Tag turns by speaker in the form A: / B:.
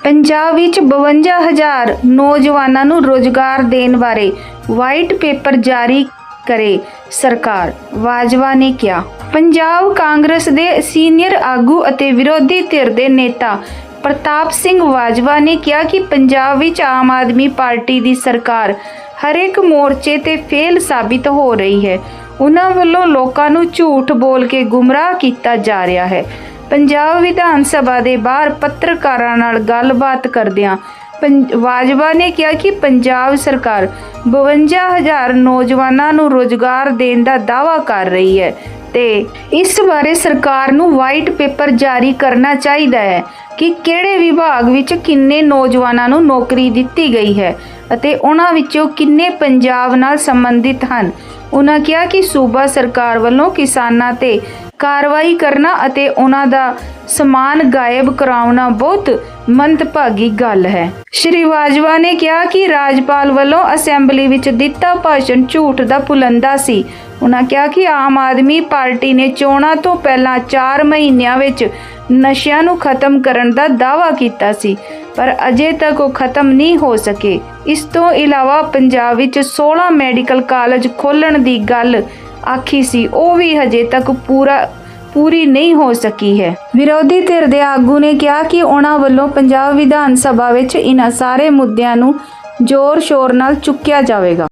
A: ਪੰਜਾਬ ਵਿੱਚ 52000 ਨੌਜਵਾਨਾਂ ਨੂੰ ਰੋਜ਼ਗਾਰ ਦੇਣ ਬਾਰੇ ਵਾਈਟ ਪੇਪਰ ਜਾਰੀ ਕਰੇ ਸਰਕਾਰ। ਬਾਜਵਾ ਨੇ ਕਿਹਾ, ਪੰਜਾਬ ਕਾਂਗਰਸ ਦੇ ਸੀਨੀਅਰ ਆਗੂ ਅਤੇ ਵਿਰੋਧੀ ਧਿਰ ਦੇ ਨੇਤਾ ਪ੍ਰਤਾਪ ਸਿੰਘ ਬਾਜਵਾ ਨੇ ਕਿਹਾ ਕਿ ਪੰਜਾਬ ਵਿੱਚ ਆਮ ਆਦਮੀ ਪਾਰਟੀ ਦੀ ਸਰਕਾਰ ਹਰੇਕ ਮੋਰਚੇ ਤੇ ਫੇਲ ਸਾਬਿਤ ਹੋ ਰਹੀ ਹੈ। ਉਹਨਾਂ ਵੱਲੋਂ ਲੋਕਾਂ ਨੂੰ ਝੂਠ ਬੋਲ ਕੇ ਗੁੰਮਰਾਹ ਕੀਤਾ ਜਾ ਰਿਹਾ ਹੈ। ਪੰਜਾਬ ਵਿਧਾਨ ਸਭਾ ਦੇ ਬਾਹਰ ਪੱਤਰਕਾਰਾਂ ਨਾਲ ਗੱਲਬਾਤ ਕਰਦਿਆਂ ਪੰ- ਬਾਜਵਾ ਨੇ ਕਿਹਾ ਕਿ ਪੰਜਾਬ ਸਰਕਾਰ 52000 ਨੌਜਵਾਨਾਂ ਨੂੰ ਰੋਜ਼ਗਾਰ ਦੇਣ ਦਾ ਦਾਅਵਾ ਕਰ ਰਹੀ ਹੈ ਤੇ ਇਸ ਬਾਰੇ ਸਰਕਾਰ ਨੂੰ ਵਾਈਟ ਪੇਪਰ ਜਾਰੀ ਕਰਨਾ ਚਾਹੀਦਾ ਹੈ ਕਿ ਕਿਹੜੇ ਵਿਭਾਗ ਵਿੱਚ ਕਿੰਨੇ ਨੌਜਵਾਨਾਂ ਨੂੰ ਨੌਕਰੀ ਦਿੱਤੀ ਗਈ ਹੈ ਅਤੇ ਉਹਨਾਂ ਵਿੱਚੋਂ ਕਿੰਨੇ ਪੰਜਾਬ ਨਾਲ ਸੰਬੰਧਿਤ ਹਨ। ਉਹਨਾਂ ਕਿਹਾ ਕਿ ਸੂਬਾ ਸਰਕਾਰ ਵੱਲੋਂ ਕਿਸਾਨਾਂ ਤੇ ਕਾਰਵਾਈ ਕਰਨਾ ਅਤੇ ਉਹਨਾਂ ਦਾ ਸਮਾਨ ਗਾਇਬ ਕਰਾਉਣਾ ਬਹੁਤ ਮੰਦਭਾਗੀ ਗੱਲ ਹੈ। ਸ਼੍ਰੀ ਬਾਜਵਾ ਨੇ ਕਿਹਾ ਕਿ ਰਾਜਪਾਲ ਵੱਲੋਂ ਅਸੈਂਬਲੀ ਵਿੱਚ ਦਿੱਤਾ ਭਾਸ਼ਣ ਝੂਠ ਦਾ ਪੁਲੰਦਾ ਸੀ। ਉਹਨਾਂ ਕਿਹਾ ਕਿ ਆਮ ਆਦਮੀ ਪਾਰਟੀ ਨੇ ਚੋਣਾਂ ਤੋਂ ਪਹਿਲਾਂ 4 ਮਹੀਨਿਆਂ ਵਿੱਚ ਨਸ਼ਿਆਂ ਨੂੰ ਖਤਮ ਕਰਨ ਦਾ ਦਾਅਵਾ ਕੀਤਾ ਸੀ, ਪਰ ਅਜੇ ਤੱਕ ਉਹ ਖਤਮ ਨਹੀਂ ਹੋ ਸਕੇ। ਇਸ ਤੋਂ ਇਲਾਵਾ ਪੰਜਾਬ ਵਿੱਚ 16 ਮੈਡੀਕਲ ਕਾਲਜ ਖੋਲਣ ਦੀ ਗੱਲ ਆਖੀ ਸੀ, ਉਹ ਵੀ ਹਜੇ ਤੱਕ ਪੂਰਾ, ਪੂਰੀ ਨਹੀਂ ਹੋ ਸਕੀ ਹੈ। ਵਿਰੋਧੀ ਧਿਰ ਦੇ ਆਗੂ ਨੇ ਕਿਹਾ ਕਿ ਉਹਨਾਂ ਵੱਲੋਂ ਪੰਜਾਬ ਵਿਧਾਨ ਸਭਾ ਵਿੱਚ ਇਹਨਾਂ ਸਾਰੇ ਮੁੱਦਿਆਂ ਨੂੰ ਜ਼ੋਰ ਸ਼ੋਰ ਨਾਲ ਚੁੱਕਿਆ ਜਾਵੇਗਾ।